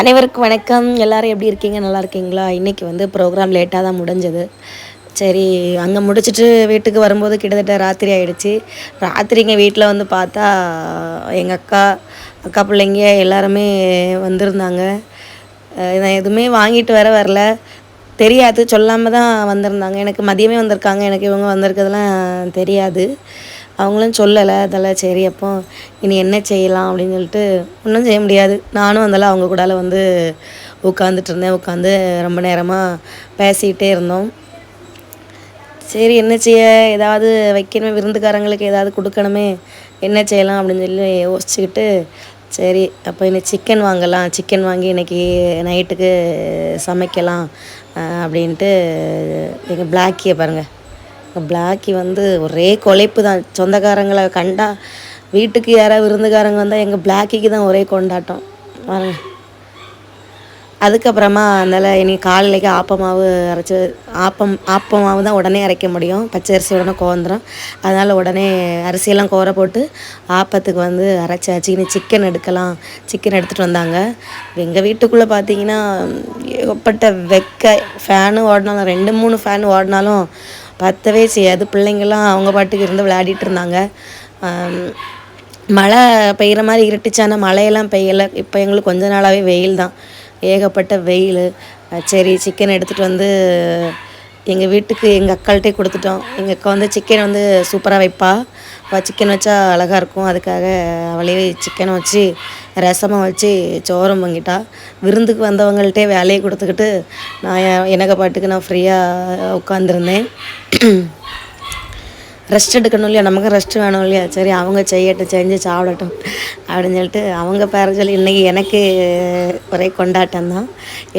அனைவருக்கும் வணக்கம். எல்லாரும் எப்படி இருக்கீங்க? நல்லா இருக்கீங்களா? இன்றைக்கி வந்து ப்ரோக்ராம் லேட்டாக தான் முடிஞ்சது. சரி அங்கே முடிச்சுட்டு வீட்டுக்கு வரும்போது கிட்டத்தட்ட ராத்திரி ஆகிடுச்சு ராத்திரிங்க வீட்டில் வந்து பார்த்தா எங்கள் அக்கா அக்கா பிள்ளைங்க எல்லாருமே வந்திருந்தாங்க. நான் எதுவுமே வாங்கிட்டு வர வரல. தெரியாது. சொல்லாமல் தான் வந்திருந்தாங்க. எனக்கு மதியமே வந்திருக்காங்க. எனக்கு இவங்க வந்திருக்கிறதுலாம் தெரியாது. அவங்களும் சொல்லலை அதெல்லாம் சரி அப்போ இனி என்ன செய்யலாம் அப்படின்னு சொல்லிட்டு ஒன்றும் செய்ய முடியாது. நானும் அதெல்லாம் அவங்க கூடால வந்து உட்காந்துட்டு இருந்தேன். உட்காந்து ரொம்ப நேரமாக பேசிக்கிட்டே இருந்தோம். சரி என்ன செய்ய? ஏதாவது வைக்கணுமே விருந்துக்காரங்களுக்கு ஏதாவது கொடுக்கணுமே என்ன செய்யலாம் அப்படின்னு சொல்லி யோசிச்சுக்கிட்டு சரி அப்போ இன்னைக்கு சிக்கன் வாங்கலாம். சிக்கன் வாங்கி இன்னைக்கு நைட்டுக்கு சமைக்கலாம் அப்படின்ட்டு எங்கள் பிளாக்கியை பாருங்கள் பிளாக்கி வந்து ஒரே கொலைப்பு தான். சொந்தக்காரங்களை கண்டா வீட்டுக்கு யாராவது விருந்துக்காரங்க வந்தால் எங்கள் பிளாக்கிக்கு தான் ஒரே கொண்டாட்டம். பாருங்க. அதுக்கப்புறமா அதனால் இனி காலையிலேக்கு ஆப்பமாவு அரைச்சி ஆப்பம் ஆப்பமாவு தான் உடனே அரைக்க முடியும். பச்சை அரிசி உடனே கோந்துடும் அதனால் உடனே அரிசியெல்லாம் கோர போட்டு ஆப்பத்துக்கு வந்து அரைச்சாச்சு. இனி சிக்கன் எடுக்கலாம். சிக்கன் எடுத்துகிட்டு வந்தாங்க. எங்கள் வீட்டுக்குள்ளே பார்த்தீங்கன்னா ஏகப்பட்ட வெக்க ஃபேனு ஓடினாலும் ரெண்டு மூணு ஃபேன் ஓடினாலும் பத்தவே செய்யாது. பிள்ளைங்கள்லாம் அவங்க பாட்டுக்கு இருந்து விளையாடிட்டு இருந்தாங்க. மழை பெய்கிற மாதிரி இருட்டுச்சானா மழையெல்லாம் பெய்யலை. இப்போ எங்களுக்கு கொஞ்ச நாளாகவே வெயில் தான் ஏகப்பட்ட வெயில். சரி சிக்கன் எடுத்துகிட்டு வந்து எங்கள் வீட்டுக்கு எங்கள் அக்காள்கிட்டே கொடுத்துட்டோம். எங்கள் அக்கா வந்து சிக்கன் வந்து சூப்பராக வைப்பா. அவள் சிக்கன் வச்சா அழகாக இருக்கும். அதுக்காக அவளே சிக்கனை வச்சு ரசமாக வச்சு சோறும் வாங்கிட்டா விருந்துக்கு வந்தவங்கள்ட்டே வேலையை கொடுத்துக்கிட்டு நான் எனக்கு பாட்டுக்கு நான் ஃப்ரீயாக உட்காந்துருந்தேன் ரெஸ்ட் எடுக்கணும் இல்லையா? நமக்கு ரெஸ்ட் வேணும் இல்லையா? சரி அவங்க செய்யட்டும் செஞ்சு சாப்பிடட்டும் அப்படின்னு சொல்லிட்டு அவங்க பேர சொல்லி இன்றைக்கி எனக்கு ஒரே கொண்டாட்டம் தான்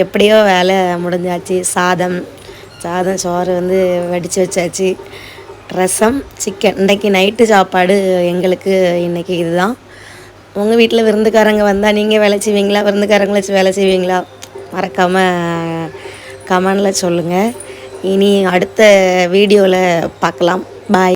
எப்படியோ வேலை முடிஞ்சாச்சு. சாதம் சாதம் சோறு வந்து வடித்து வச்சாச்சு. ரசம் சிக்கன் இன்றைக்கி நைட்டு சாப்பாடு எங்களுக்கு இன்றைக்கி இதுதான். உங்கள் வீட்டில் விருந்துக்காரங்க வந்தால் நீங்கள் வேலை செய்வீங்களா? விருந்துக்காரங்களை வச்சு வேலை செய்வீங்களா? மறக்காமல் கமெண்டில் சொல்லுங்கள் இனி அடுத்த வீடியோவில் பார்க்கலாம். பாய்